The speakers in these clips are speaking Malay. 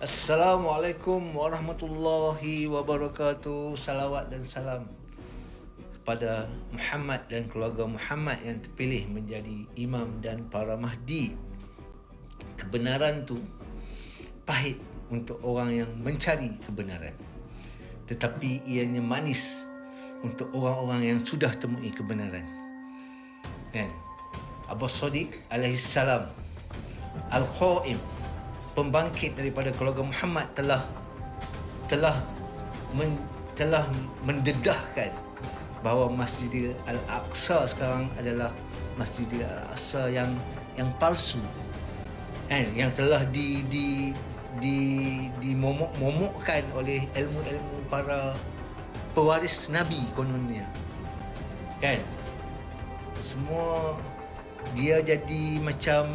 Assalamualaikum warahmatullahi wabarakatuh. Salawat dan salam kepada Muhammad dan keluarga Muhammad yang terpilih menjadi imam dan para mahdi. Kebenaran tu pahit untuk orang yang mencari kebenaran. Tetapi ianya manis untuk orang-orang yang sudah temui kebenaran. Kan? Abu Sadiq alaihi salam Al-Qaim pembangkit daripada keluarga Muhammad telah telah men, telah mendedahkan bahawa Masjidil Al-Aqsa sekarang adalah Masjidil Al-Aqsa yang yang palsu. Kan? Yang telah di di di dimomok-momokkan oleh ilmu-ilmu para pewaris nabi kononnya. Kan? Semua dia jadi macam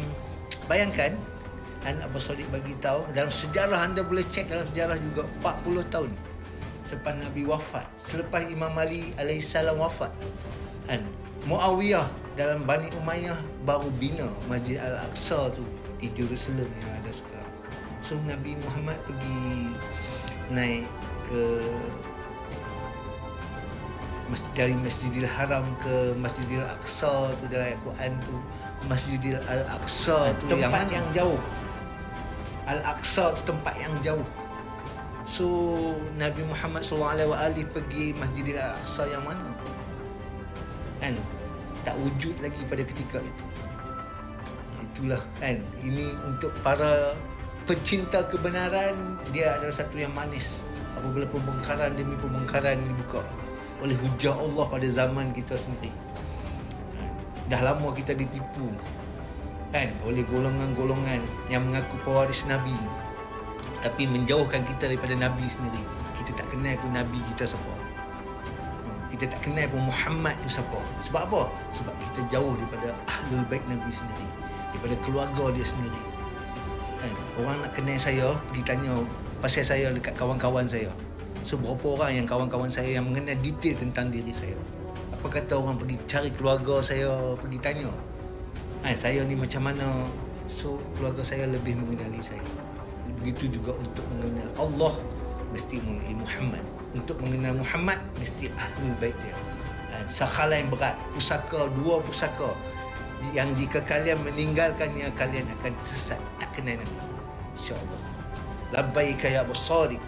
bayangkan Abu Sadiq bagi tahu dalam sejarah anda boleh cek dalam sejarah juga 40 tahun selepas Nabi wafat selepas Imam Ali alaihissalam wafat. Kan? Muawiyah dalam Bani Umayyah baru bina Masjid Al-Aqsa tu di Jerusalem yang ada sekarang. So Nabi Muhammad pergi naik ke masjid dari Masjidil Haram ke Masjidil Aqsa tu dalam Al-Quran tu Masjidil Al-Aqsa tu tempat yang, mana? yang jauh Al-Aqsa tu tempat yang jauh. So Nabi Muhammad SAW pergi Masjidil Al-Aqsa yang mana? Kan? Tak wujud lagi pada ketika itu. Itulah kan? Ini untuk para pecinta kebenaran dia adalah satu yang manis. Apabila pembongkaran demi pembongkaran dibuka oleh hujah Allah pada zaman kita sendiri. Dah lama kita ditipu kan oleh golongan-golongan yang mengaku pewaris Nabi. Tapi menjauhkan kita daripada Nabi sendiri. Kita tak kenal pun Nabi kita siapa. Hmm, kita tak kenal pun Muhammad tu siapa. Sebab apa? sebab kita jauh daripada ahlul baik Nabi sendiri. Daripada keluarga dia sendiri. Kan? orang nak kenal saya pergi tanya pasal saya dekat kawan-kawan saya. So berapa orang yang kawan-kawan saya yang mengenal detail tentang diri saya? Apa kata orang pergi cari keluarga saya Pergi tanya ha, Saya ni macam mana? So keluarga saya lebih mengenali saya. Begitu juga untuk mengenal Allah Mesti mengenali Muhammad. Untuk mengenal Muhammad Mesti ahlul baik dia. Ha, Sakhala yang berat Pusaka, dua pusaka. Yang jika kalian meninggalkannya Kalian akan sesat. Tak kenal Nabi. InsyaAllah. Labbaika ya Abu Sadiq